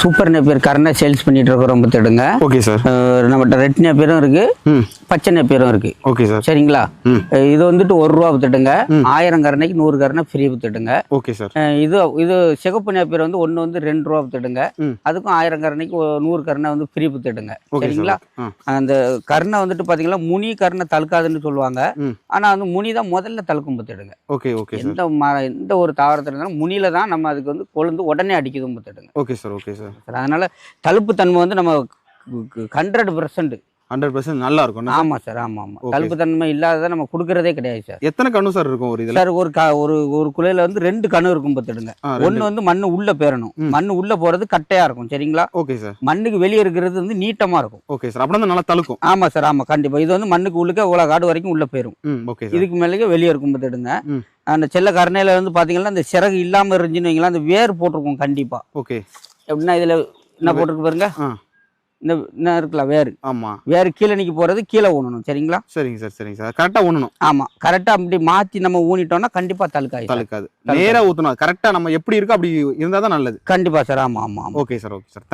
Super Napier கரண்டா sales பண்ணிட்டு இருக்கிறோம் பார்த்துடுங்க ஓகே சார். நம்மகிட்ட ரெட் நேப்பியரும் இருக்கு பச்சை நேப்பியரும் இருக்கு. Okay sir. சரிங்களா? இது வந்துட்டு ஒரு ரூபா வித்துட்டுங்க. ஆயிரம் கரணைக்கு நூறு கரணை ஃப்ரீ வித்துட்டுங்க. Okay sir. இது இது சிகப்பு நேப்பியர் வந்து ஒன்று வந்து ரெண்டு ரூபா வித்துட்டுங்க. அதுக்கும் ஆயிரம் கரணைக்கு நூறு கரணை வந்து ஃப்ரீ வித்துட்டுங்க. சரிங்களா? அந்த கருணை வந்துட்டு பார்த்தீங்கன்னா முனி கருணை தழுக்காதுன்னு சொல்லுவாங்க. ம். ஆனால் வந்து முனி தான் முதல்ல தழுக்கும் பத்துடுங்க ஓகே ஓகே எந்த ம எந்த ஒரு தாவரத்தில் இருந்தாலும் முனியில தான் நம்ம அதுக்கு வந்து கொழுந்து உடனே அடிக்குதும் பத்துடுங்க okay sir. Okay sir sir அதனால தழுப்பு தன்மை வந்து நம்ம ஹண்ட்ரட் பர்சன்ட் ஹண்ட்ரட் பர்சன்ட் நல்லா இருக்கும் ஆமாம் சார் ஆமாம் ஆமாம். தழுப்பு தன்மை இல்லாததை நம்ம கொடுக்கறதே கிடையாது சார் எத்தனை கண்ணு சார் இருக்கும் ஒரு இதில்? சார் ஒரு க ஒரு ஒரு குலையில வந்து ரெண்டு கணு இருக்கும் பார்த்துடுங்க. ஒன்று வந்து மண்ணு உள்ள பேரணும். ம். மண்ணு உள்ள போறது கட்டையா இருக்கும் சரிங்களா? ஓகே சார் மண்ணுக்கு வெளியே இருக்கிறது வந்து நீட்டமா இருக்கும். ஓகே சார் அப்படின்னா நல்லா தழுக்கும். ஆமா சார் ஆமா கண்டிப்பா. இது வந்து மண்ணுக்கு உள்ளுக்க இவ்வளோ காடு வரைக்கும் உள்ள போயிரும். ம் ஓகே சார் இதுக்கு மேலேயே வெளியே இருக்கும் பார்த்துடுங்க. அந்த செல்ல கருணையில வந்து பாத்தீங்கன்னா அந்த சிறகு இல்லாம இருந்துச்சுன்னு வைங்களேன் அந்த வேர் போட்டிருக்கும் கண்டிப்பா. ஓகே எப்படின்னா இதுல என்ன போட்டிருக்கு பாருங்க. இந்த என்ன இருக்குல்ல வேர் ஆமாம் வேர் கீழே நிக்க போறது கீழே ஊனணும். சரிங்களா? சரிங்க சார் சரிங்க சார். கரெக்டாக ஊனணும். ஆமா. கரெக்டா அப்படி மாத்தி நம்ம ஊனிட்டோம்னா கண்டிப்பா தழுக்காய் தழுக்காது. நேராக ஊற்றணும் கரெக்டாக நம்ம எப்படி இருக்கோ அப்படி இருந்தால் தான் நல்லது. கண்டிப்பா சார். ஆமா ஆமா ஆமா. Okay sir okay sir